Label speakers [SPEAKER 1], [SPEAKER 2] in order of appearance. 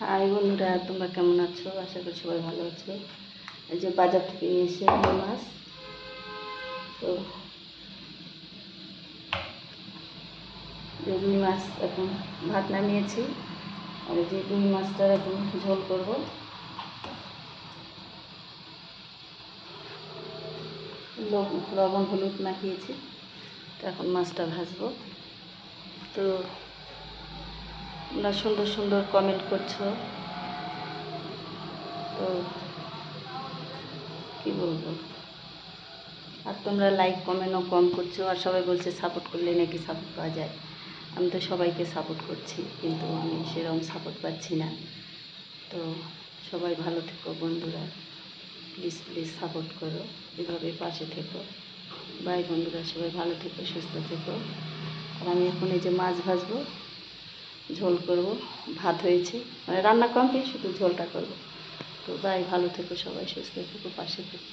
[SPEAKER 1] High বন্ধুরা, তোমরা কেমন আছো? আশা করি সবাই ভালো আছো। এই যে বাজার থেকে নিয়ে এসে মাছ। তো রুই মাছ এখন ভাত নামিয়েছি। আর যে রুই মাছটার এখন ঝোল করব। লব- লবণ, হলুদ মাখিয়েছি। তো এখন মাছটা ভাজবো। তো তোমরা সুন্দর সুন্দর কমেন্ট করছ। তো কি বলব? আর তোমরা লাইক কমেন্টও কম করছ, আর সবাই বলছে সাপোর্ট করলে নাকি সাপোর্ট পাওয়া যায়। আমি তো সবাইকে সাপোর্ট করছি, কিন্তু আমি সেরকম সাপোর্ট পাচ্ছি না। তো সবাই ভালো থেকো বন্ধুরা। প্লিজ প্লিজ সাপোর্ট করো, এভাবে পাশে থেকো। বাই বন্ধুরা, সবাই ভালো থেকো, সুস্থ থেকো। আর আমি এখন এই যে মাছ ভাজবো ঝোল করব, ভাত হয়েছে। মানে রান্না কমপ্লিট শুধু ঝোলটা করব। তো বাই ভালো থেকো সবাই, সুস্থ থেকো, পাশে থেকো।